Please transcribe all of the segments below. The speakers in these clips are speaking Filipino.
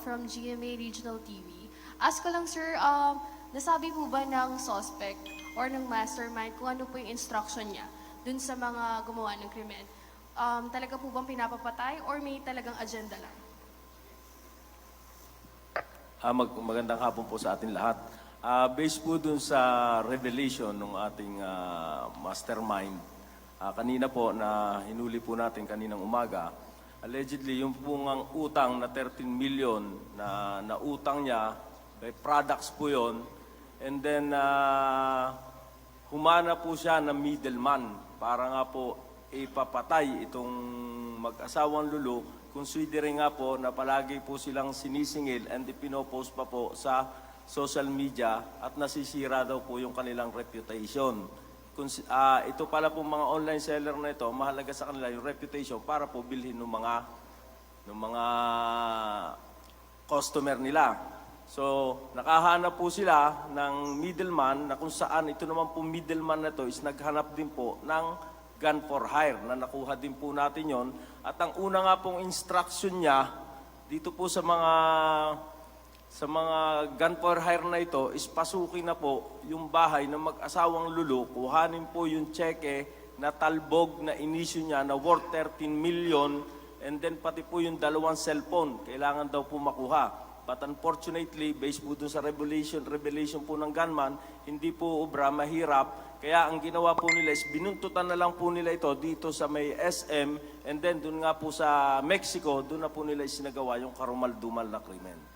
from GMA Regional TV. Ask ko lang, sir, um, nasabi po ba ng suspect or ng mastermind kung ano po yung instruction niya dun sa mga gumawa ng krimen? Um, talaga po bang pinapapatay or may talagang agenda lang? Ah, mag- magandang hapon po sa atin lahat. Ah, based po dun sa revelation ng ating ah, mastermind, ah, kanina po na hinuli po natin kaninang umaga, allegedly yung pong ang utang na 13 million na nautang niya, may products po yon and then ah, humana po siya ng middleman. Para nga po ipapatay itong mag-asawang lulu. Considering nga po na palagi po silang sinisingil and pinopost pa po sa social media at nasisira daw po yung kanilang reputation. Kung, ah, ito pala po mga online seller na ito, mahalaga sa kanila yung reputation para po bilhin ng mga ng mga customer nila. So, nakahanap po sila ng middleman na kung saan ito naman po middleman na to is naghanap din po ng gun for hire na nakuha din po natin yon At ang una nga pong instruction niya dito po sa mga sa mga gun for hire na ito is pasukin na po yung bahay ng mag-asawang lulu, kuhanin po yung cheque na talbog na inisyo niya na worth 13 million and then pati po yung dalawang cellphone, kailangan daw po makuha. But unfortunately, based po dun sa revelation, revelation po ng gunman, hindi po obra, mahirap. Kaya ang ginawa po nila is binuntutan na lang po nila ito dito sa may SM and then dun nga po sa Mexico, dun na po nila isinagawa yung karumal-dumal na krimen.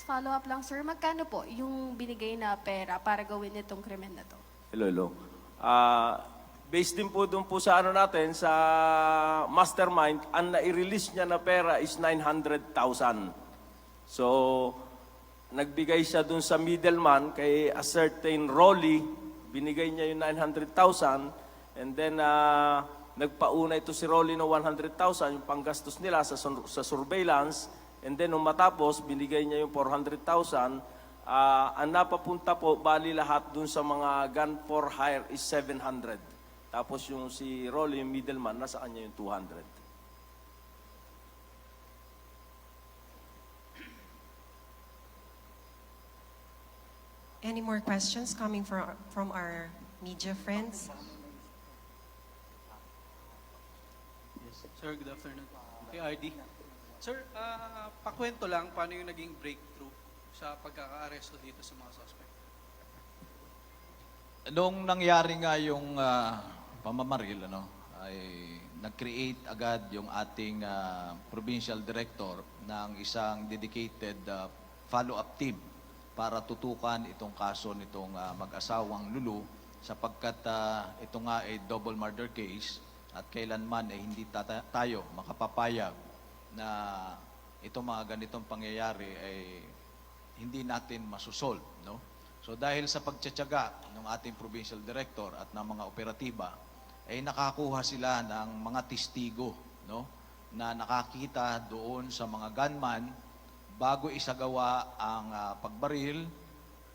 Last follow-up lang, sir. Magkano po yung binigay na pera para gawin itong krimen na to? Hello, hello. Ah, based din po doon po sa ano natin, sa mastermind, ang nai-release niya na pera is 900,000. So, nagbigay siya doon sa middleman kay a certain Rolly, binigay niya yung 900,000 and then ah, nagpauna ito si Rolly ng 100,000 yung panggastos nila sa, sa surveillance and then nung matapos binigay niya yung 400,000 Ah, ang napapunta po, bali lahat dun sa mga gun for hire is 700. Tapos yung si Rolly, yung middleman, nasa kanya yung 200. Any more questions coming from, from our media friends? Yes. Sir, good afternoon. RD. Sir, ah, pakwento lang paano yung naging breakthrough sa pagkaka-aresto dito sa mga suspect. Nung nangyari nga yung ah, pamamaril, ano, ay nag-create agad yung ating ah, provincial director ng isang dedicated ah, follow-up team para tutukan itong kaso nitong ah, mag-asawang Lulu sapagkat ah, ito nga ay double murder case at kailanman ay hindi tayo makapapayag na itong mga ganitong pangyayari ay hindi natin masusolve, no? So dahil sa pagtsatsaga ng ating provincial director at ng mga operatiba, ay nakakuha sila ng mga testigo, no? Na nakakita doon sa mga gunman bago isagawa ang ah, pagbaril,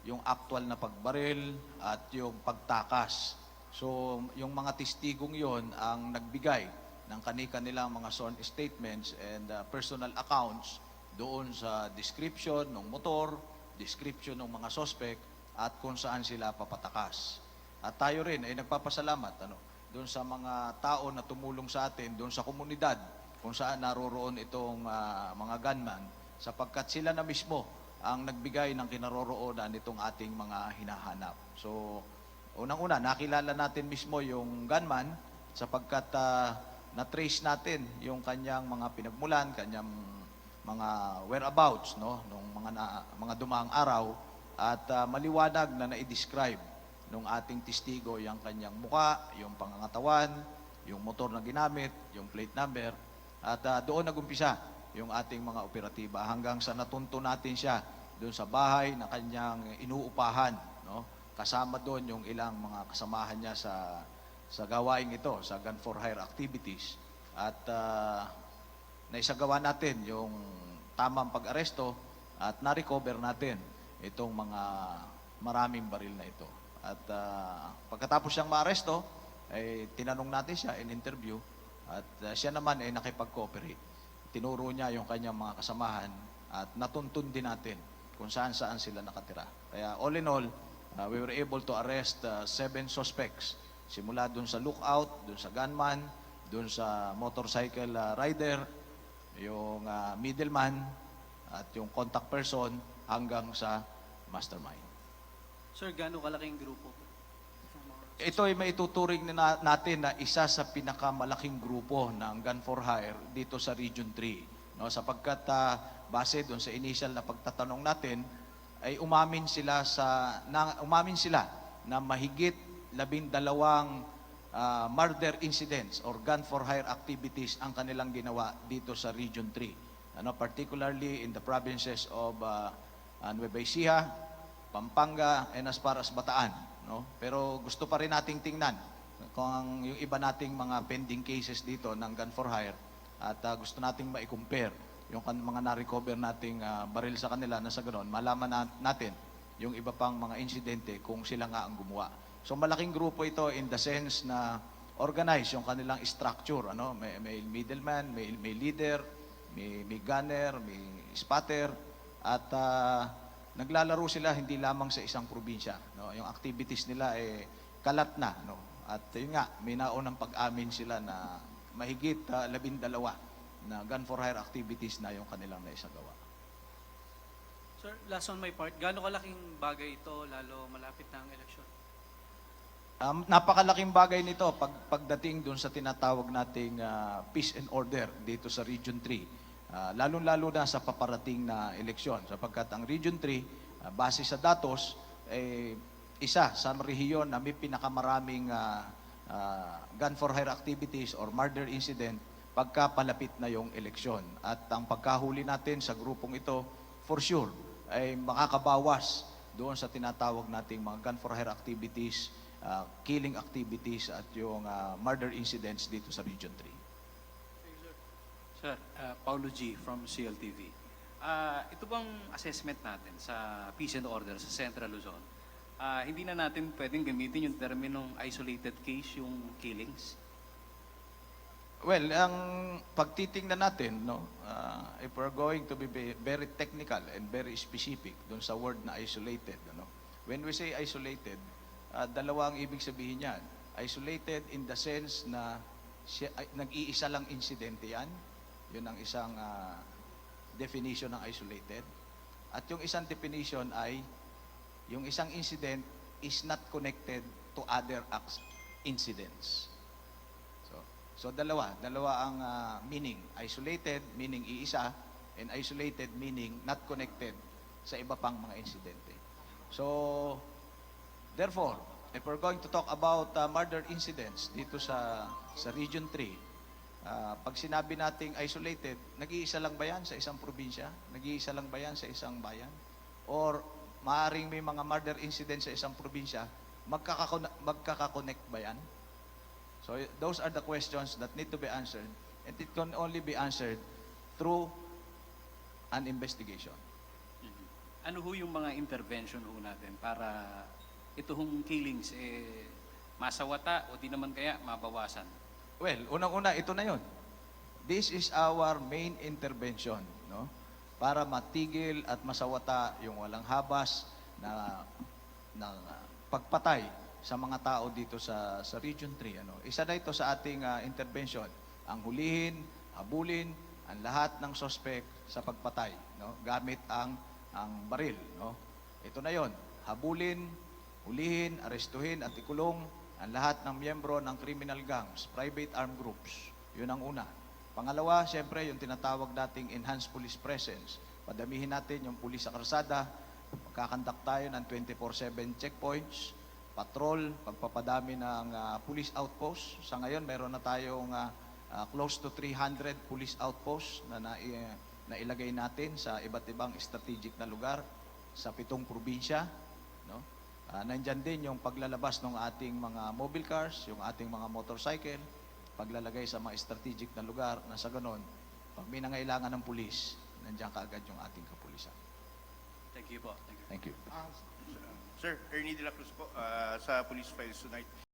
yung actual na pagbaril at yung pagtakas. So yung mga testigong yon ang nagbigay ng kani-kanilang mga sworn statements and ah, personal accounts doon sa description ng motor, description ng mga suspect at kung saan sila papatakas. At tayo rin ay nagpapasalamat ano, doon sa mga tao na tumulong sa atin doon sa komunidad kung saan naroroon itong ah, mga gunman sapagkat sila na mismo ang nagbigay ng kinaroroonan nitong ating mga hinahanap. So, unang-una, nakilala natin mismo yung gunman sapagkat ah, na-trace natin yung kanyang mga pinagmulan, kanyang mga whereabouts no? Nung mga na, mga dumaang araw. At ah, maliwanag na na-describe nung ating testigo yung kanyang muka, yung pangangatawan, yung motor na ginamit, yung plate number. At ah, doon nagumpisa yung ating mga operatiba hanggang sa natunto natin siya doon sa bahay na kanyang inuupahan no? Kasama doon yung ilang mga kasamahan niya sa sa gawaing ito sa gun for hire activities at ah, naisagawa natin yung tamang pag-aresto at na-recover natin itong mga maraming baril na ito. At ah, pagkatapos siyang maaresto, ay tinanong natin siya in interview at ah, siya naman ay nakipag-cooperate. tinuro niya yung kanyang mga kasamahan at natuntun din natin kung saan saan sila nakatira. Kaya all in all, uh, we were able to arrest uh, seven suspects. Simula dun sa lookout, dun sa gunman, dun sa motorcycle uh, rider, yung uh, middleman, at yung contact person hanggang sa mastermind. Sir, gaano kalaking grupo? Ito ay maituturing na natin na isa sa pinakamalaking grupo ng Gun for Hire dito sa Region 3. No, sapagkat ah, base doon sa initial na pagtatanong natin ay umamin sila sa na, umamin sila na mahigit labindalawang ah, murder incidents or gun for hire activities ang kanilang ginawa dito sa Region 3. Ano, particularly in the provinces of uh, Nueva Ecija, Pampanga, and as far as Bataan. No? Pero gusto pa rin nating tingnan kung ang- yung iba nating mga pending cases dito ng gun for hire at ah, gusto nating ma-compare yung kan- mga na-recover nating ah, baril sa kanila na sa ganoon, malaman na- natin yung iba pang mga insidente kung sila nga ang gumawa. So malaking grupo ito in the sense na organize yung kanilang structure. Ano? May, may middleman, may, may leader, may, may gunner, may spotter, at ah, naglalaro sila hindi lamang sa isang probinsya. No? Yung activities nila eh kalat na. No? At yun nga, may naunang pag-amin sila na mahigit ah, labindalawa na gun for hire activities na yung kanilang naisagawa. Sir, last on my part, gaano kalaking bagay ito lalo malapit na ang eleksyon? Um, napakalaking bagay nito pag, pagdating doon sa tinatawag nating ah, peace and order dito sa Region 3. Ah, lalong-lalo na sa paparating na eleksyon sapagkat ang Region 3 ah, base sa datos eh, isa sa rehiyon na may pinakamaraming ah, ah, gun for hire activities or murder incident pagka palapit na yung eleksyon. At ang pagkahuli natin sa grupong ito, for sure, ay makakabawas doon sa tinatawag nating mga gun for hire activities, ah, killing activities at yung ah, murder incidents dito sa Region 3. Sir, uh, Paulo G. from CLTV. Ah, ito bang assessment natin sa peace and order sa Central Luzon? Ah, hindi na natin pwedeng gamitin yung terminong isolated case, yung killings? Well, ang pagtitingnan natin, no, ah, if we're going to be be- very technical and very specific doon sa word na isolated, ano, when we say isolated, ah, dalawa ang ibig sabihin niyan. Isolated in the sense na siya, ay, nag-iisa lang insidente yan. Yun ang isang ah, definition ng isolated. At yung isang definition ay yung isang incident is not connected to other acts, incidents. So, so dalawa, dalawa ang ah, meaning. Isolated meaning iisa and isolated meaning not connected sa iba pang mga insidente. So, therefore, if we're going to talk about ah, murder incidents dito sa sa Region 3, ah, pag sinabi nating isolated, nag-iisa lang ba yan sa isang probinsya? Nag-iisa lang ba yan sa isang bayan? Or maaring may mga murder incidents sa isang probinsya, magkakakon- magkakakonect ba yan? So those are the questions that need to be answered and it can only be answered through an investigation. Ano ho yung mga intervention ho natin para ito hong killings eh, masawata o di naman kaya mabawasan? Well, unang-una ito na 'yon. This is our main intervention, no? Para matigil at masawata yung walang habas na na pagpatay sa mga tao dito sa sa Region 3 ano. Isa na ito sa ating ah, intervention, ang hulihin, habulin ang lahat ng suspect sa pagpatay, no? Gamit ang ang baril, no? Ito na 'yon. Habulin, hulihin, arestuhin at ikulong ang lahat ng miyembro ng criminal gangs, private armed groups. Yun ang una. Pangalawa, siyempre, yung tinatawag nating enhanced police presence. Padamihin natin yung pulis sa karsada, magkakandak tayo ng 24-7 checkpoints, patrol, pagpapadami ng ah, police outposts. Sa ngayon, meron na tayong ah, ah, close to 300 police outposts na, na nailagay natin sa iba't ibang strategic na lugar sa pitong probinsya. Ah, nandyan din yung paglalabas ng ating mga mobile cars, yung ating mga motorcycle, paglalagay sa mga strategic na lugar na sa ganon, pag may nangailangan ng pulis, nandiyan kaagad yung ating kapulisan. Thank you po. Thank you. Thank you. Sir, Ernie De La Cruz po, ah, sa Police Files Tonight.